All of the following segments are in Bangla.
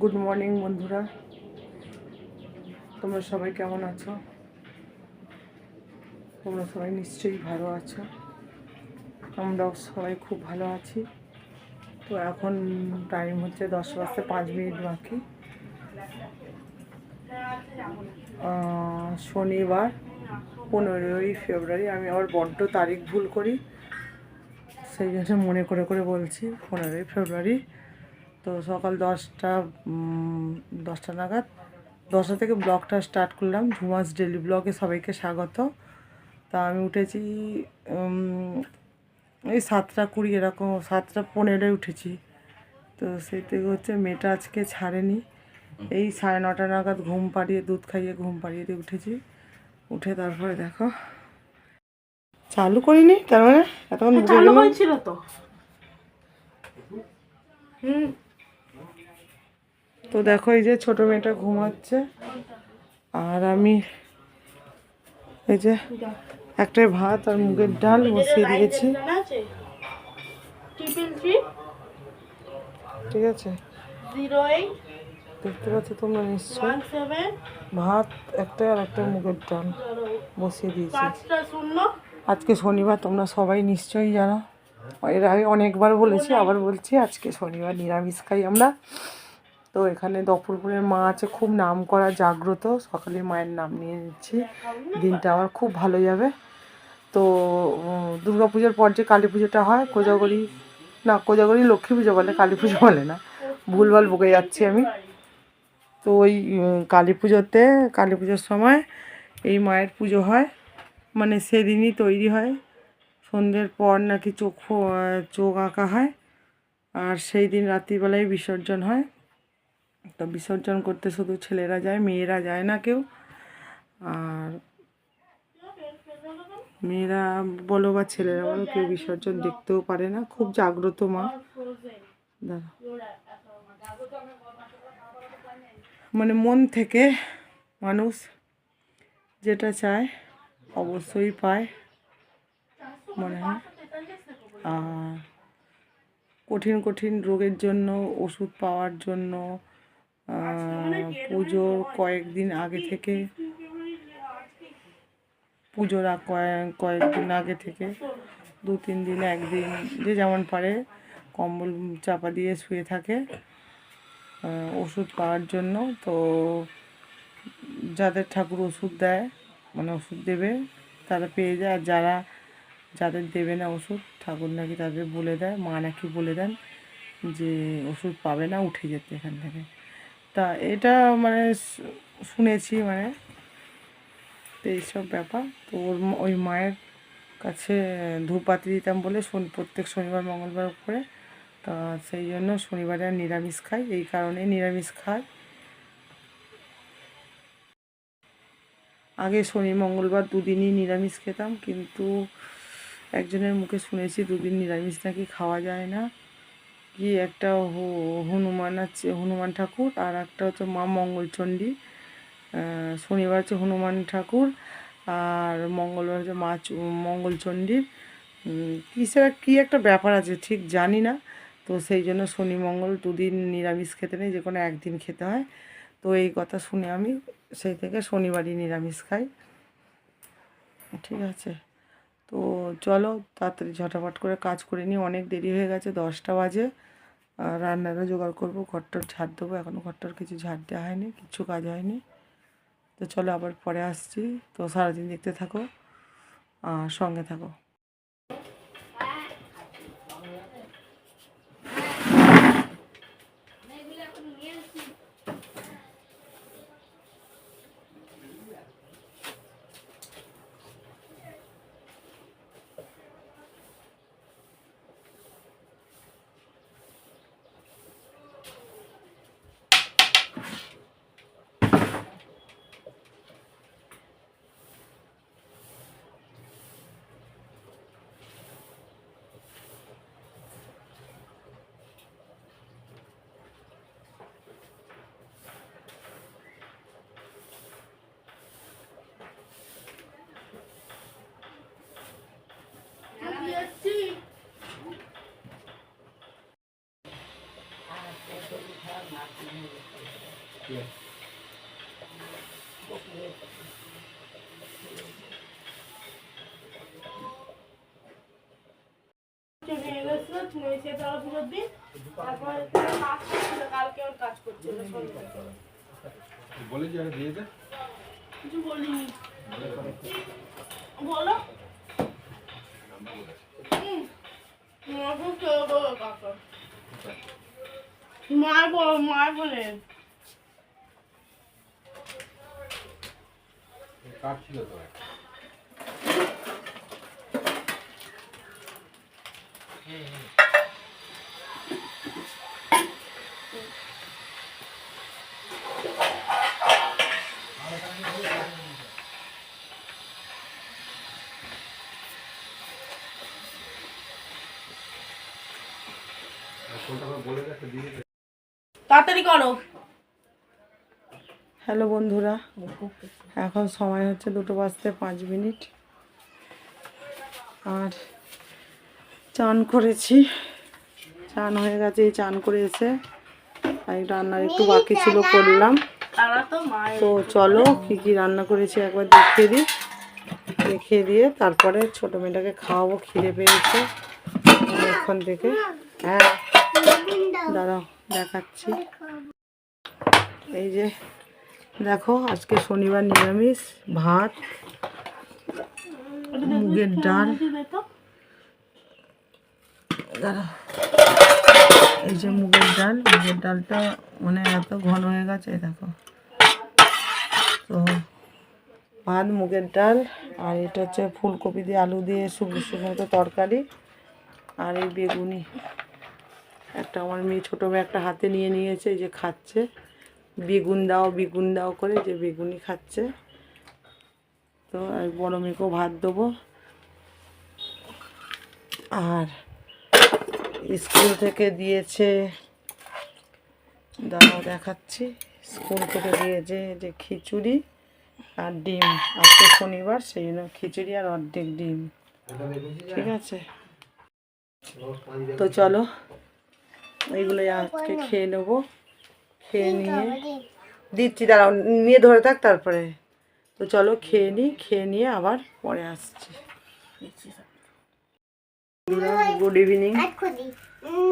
গুড মর্নিং বন্ধুরা। তোমরা সবাই কেমন আছো? তোমরা সবাই নিশ্চয়ই ভালো আছো। আমরাও সবাই খুব ভালো আছি। তো এখন টাইম হচ্ছে দশ বাজতে পাঁচ মিনিট বাকি। শনিবার, পনেরোই ফেব্রুয়ারি। আমি আবার বড্ড তারিখ ভুল করি, সেই জন্য মনে করে করে বলছি, পনেরোই ফেব্রুয়ারি। তো সকাল দশটা দশটা নাগাদ দশটা থেকে ব্লগটা স্টার্ট করলাম ঝুমাস ডেলি ব্লগে সবাইকে স্বাগত। তা আমি উঠেছি এই সাতটা কুড়ি এরকম সাতটা পনেরোয় উঠেছি। তো সেই থেকে হচ্ছে মেয়েটা আজকে ছাড়েনি। এই সাড়ে নটা নাগাদ ঘুম পাড়িয়ে দুধ খাইয়ে ঘুম পাড়িয়ে দিয়ে উঠেছি। উঠে তারপরে দেখো চালু করিনি তার মানে এতক্ষণ চালু হয়েছিল তো। হুম। তো দেখো এই যে ছোট মেয়েটা ঘুমাচ্ছে। আর আমি এই যে একটাই ভাত আর মুগের ডাল বসিয়ে দিয়েছি। ঠিক আছে? দেখতে পাচ্ছ তোমরা নিশ্চয় ভাত একটা আর একটা মুগের ডাল বসিয়ে দিয়েছি। আজকে শনিবার তোমরা সবাই নিশ্চয়ই জানো। এর আগে অনেকবার বলেছি আবার বলছি আজকে শনিবার নিরামিষ খাই আমরা। তো এখানে দপুরপুরের মা আছে, খুব নাম করা জাগ্রত। সকালে মায়ের নাম নিয়ে নিচ্ছি। দিনটা আমার খুব ভালো যাবে। তো দুর্গা পুজোর পর যে কালী পুজোটা হয়, কোজাগরি, না, কোজাগরি লক্ষ্মী পুজো বলে, কালী পুজো বলে না, ভুলভাল বকে যাচ্ছি আমি। তো ওই কালী পুজোতে, কালী পুজোর সময় এই মায়ের পুজো হয়। মানে সেদিনই তৈরি হয়। সন্ধ্যের পর নাকি চোখ চোখ আঁকা হয়। আর সেই দিন রাত্রিবেলায় বিসর্জন হয়। তো বিসর্জন করতে শুধু ছেলেরা যায়, মেয়েরা যায় না কেউ। আর মেয়েরা বলো বা ছেলেরা বলো, কেউ বিসর্জন দেখতেও পারে না। খুব জাগ্রত মা। মানে মন থেকে মানুষ যেটা চায়, অবশ্যই পায়। মনে হয়। আর কঠিন কঠিন রোগের জন্য, ওষুধ পাওয়ার জন্য আহ, পুজোর কয়েকদিন আগে থেকে। পুজোর আগ- কয়েক কয়েকদিন আগে থেকে। দু তিন দিন একদিন যে যেমন পারে কম্বল চাপা দিয়ে শুয়ে থাকে। ওষুধ পাওয়ার জন্য। তো যাদের ঠাকুর ওষুধ দেয় মানে ওষুধ দেবে তারা পেয়ে যায়। আর যারা যাদের দেবে না ওষুধ ঠাকুর নাকি তাদের বলে দেয় মা নাকি বলে দেন যে ওষুধ পাবে না উঠে যেতে এখান থেকে। তা এটা মানে শুনেছি মানে তো এইসব ব্যাপার। তো ওর ওই মায়ের কাছে ধূপপাতি দিতাম বলে প্রত্যেক শনিবার, মঙ্গলবার করে। তা সেই জন্য শনিবারে আর নিরামিষ খাই, এই কারণে নিরামিষ খাই। আগে শনি, মঙ্গলবার দুদিনই নিরামিষ খেতাম, কিন্তু একজনের মুখে শুনেছি দুদিন নিরামিষ নাকি খাওয়া যায় না। কি একটা হনুমান আছে, হনুমান ঠাকুর, আর একটা হচ্ছে মা মঙ্গলচণ্ডী। শনিবার হচ্ছে হনুমান ঠাকুর, আর মঙ্গলবার হচ্ছে মা মঙ্গলচণ্ডীর কিসের কী একটা ব্যাপার আছে ঠিক জানি না, তো সেই জন্য শনি মঙ্গল দুদিন নিরামিষ খেতে নেই যে কোনো একদিন খেতে হয়। তো এই কথা শুনে আমি সেই থেকে শনিবারই নিরামিষ খাই। ঠিক আছে। তো চলো তাড়াতাড়ি ঝটাফট করে কাজ করে নিই। অনেক দেরি হয়ে গেছে, দশটা বাজে। রান্নাটা জোগাড় করব, ঘরটার ঝাড় দেবো। এখনও ঘরটার কিছু ঝাড় দেওয়া হয়নি কিচ্ছু কাজ হয়নি। তো চলো আবার পরে আসছি। তো সারাদিন দেখতে থাকো আর সঙ্গে থাকো। Yes, সন্ধ্যায়। বলে যে দিয়ে দে মার বলো মার বলে ছিল তো তাড়াতাড়ি করো। হ্যালো বন্ধুরা। এখন সময় হচ্ছে দুটো বাজতে পাঁচ মিনিট। আর চান করেছি। চান হয়ে গেছে এই চান করে এসে আর রান্নার একটু বাকি ছিল করলাম। তো চলো কি কি রান্না করেছি একবার দেখিয়ে দিই। দেখিয়ে দিয়ে তারপরে ছোটো মেয়েটাকে খাওয়াবো খিদে পেয়েছে। এখন থেকে হ্যাঁ দাঁড়াও দেখাচ্ছি। এই যে দেখো, আজকে শনিবার নিরামিষ, ভাত, মুগের ডাল। এই যে মুগের ডাল, মুগের ডালটা মানে এত ঘন হয়ে গেছে দেখো। তো ভাত মুগের ডাল, আর এটা হচ্ছে ফুলকপি দিয়ে আলু দিয়ে শুকনো শুকনো তরকারি, আর এই বেগুনি। একটা আমার মেয়ে ছোটো মেয়ে একটা হাতে নিয়ে নিয়েছে, এই যে খাচ্ছে। বেগুন দাও বেগুন দাও করে যে বেগুনি খাচ্ছে। তো আর বড় মেয়েকেও ভাত দেবো। আর স্কুল থেকে দিয়েছে দাও দেখাচ্ছি। স্কুল থেকে দিয়েছে যে খিচুড়ি আর ডিম। আজকে শনিবার, সেই জন্য খিচুড়ি আর অর্ধেক ডিম। ঠিক আছে? তো চলো এইগুলো আজকে খেয়ে নেব। খেয়ে নিয়ে। দিচ্ছি দাঁড়াও নিয়ে ধরে থাক তারপরে। তো চলো খেয়ে নিই খেয়ে নিয়ে আবার পরে আসছি। Good evening.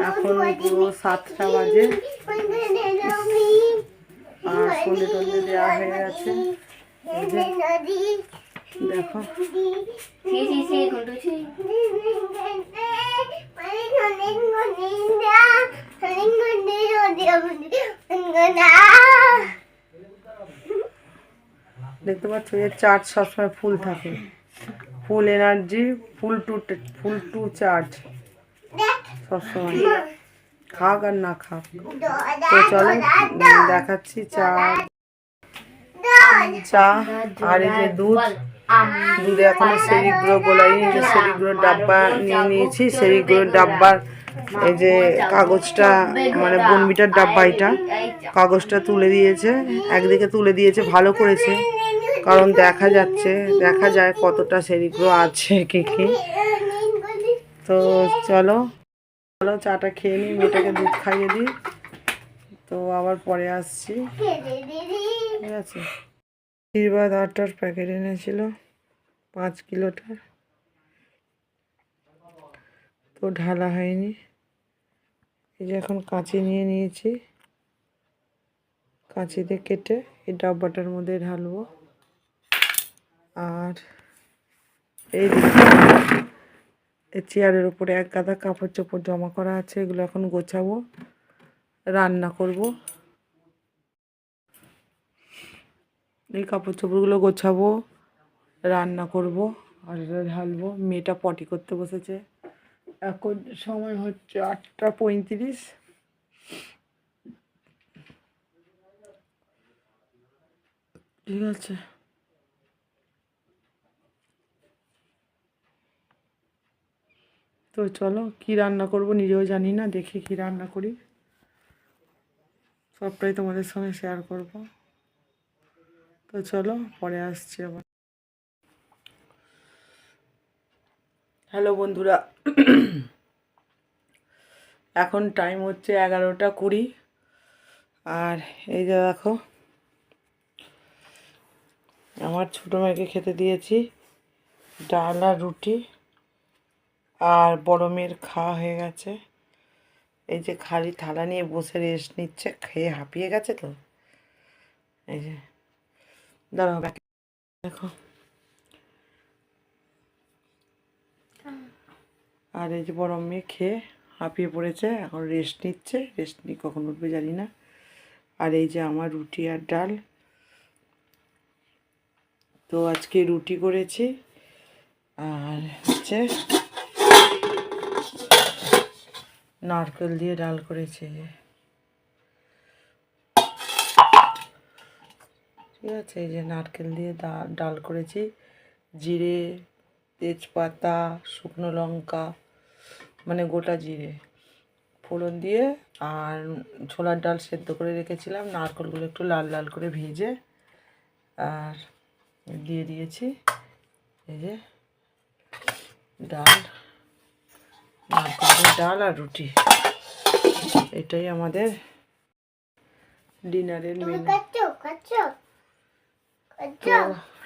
এখন পুরো সাতটা বাজে। আর সন্ধে টন্ধে দেওয়া হয়ে গেছে। দেখো। দেখতে পাচ্ছ এর চার্জ সবসময় ফুল থাকে। Full energy full to full to charge সবসময়। খাক আর না খাক। তো চলো দেখাচ্ছি চা। চা আর এই যে দুধ। দুধে এখনও সেরিগুলো গোলাইনি যে সেরিগুলোর ডাব্বা নিয়ে নিয়েছি সেরিগুলোর ডাব্বার এই যে কাগজটা মানে বনবিটার ডাব্বা এটা, কাগজটা তুলে দিয়েছে, একদিকে তুলে দিয়েছে, ভালো করেছে, কারণ দেখা যাচ্ছে, দেখা যায় কতটা সেরিগুলো আছে, কে কে। তো চলো চলো চাটা খেয়ে নিই, মেয়েটাকে দুধ খাইয়ে দিই। তো আবার পরে আসছি। ঠিক আছে। আশীর্বাদ আটার প্যাকেট এনেছিল, পাঁচ কিলোটার। তো ঢালা হয়নি। এই যে এখন কাঁচি নিয়ে নিয়েছি। কাঁচিতে কেটে এই ডাব্বাটার মধ্যে ঢালবো। আর এই এই চেয়ারের উপরে এক গাদা কাপড় চোপড় জমা করা আছে, এগুলো এখন গোছাবো, রান্না করব। এই কাপড় চোপড়গুলো গোছাবো, রান্না করব, আর এটা ঢালবো। মেয়েটা পটি করতে বসেছে। এখন সময় হচ্ছে আটটা পঁয়ত্রিশ। ঠিক আছে। তো চলো, কি রান্না করব নিজেও জানি না, দেখি কি রান্না করি। সবটাই তোমাদের সঙ্গে শেয়ার করব। তো চলো, পরে আসছি আবার। হ্যালো বন্ধুরা, এখন টাইম হচ্ছে এগারোটা কুড়ি। আর এই যে দেখো, আমার ছোটো মেয়েকে খেতে দিয়েছি, ডাল আর রুটি, আর বড় মেয়ের খাওয়া হয়ে গেছে। এই যে খালি থালা নিয়ে বসে রেস্ট নিচ্ছে, খেয়ে হাঁপিয়ে গেছে তো? এই যে দাঁড়াও এ দেখো। আর এই যে বড় মেয়ে খেয়ে হাঁপিয়ে পড়েছে, এখন রেস্ট নিচ্ছে। রেস্ট নিয়ে কখন উঠবে জানি না। আর এই যে আমার রুটি আর ডাল। তো আজকে রুটি করেছি। আর হচ্ছে নারকেল দিয়ে ডাল করেছি এই যে। ঠিক আছে এই যে নারকেল দিয়ে ডাল ডাল করেছি। জিরে তেজপাতা শুকনো লঙ্কা মানে গোটা জিরে। ফোড়ন দিয়ে আর ছোলার ডাল সেদ্ধ করে রেখেছিলাম। নারকেলগুলো একটু লাল লাল করে ভেজে আর দিয়ে দিয়েছি। এই যে ডাল নারকেলের ডাল আর রুটি। এটাই আমাদের ডিনারের মেনু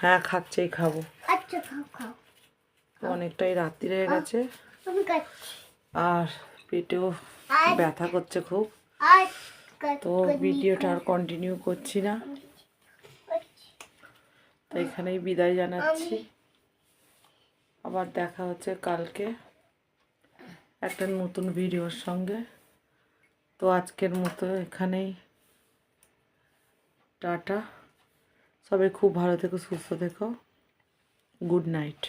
হ্যাঁ খাচ্ছেই খাব। আচ্ছা অনেকটাই রাত্রি হয়ে গেছে। আর পেটেও ব্যথা করছে খুব। তো ভিডিওটা আর কন্টিনিউ করছি না। তো এখানেই বিদায় জানাচ্ছি। আবার দেখা হচ্ছে কালকে একটা নতুন ভিডিওর সঙ্গে। তো আজকের মতো এখানেই। টাটা। সবাই খুব ভালো থেকো সুস্থ থেকো। Good night.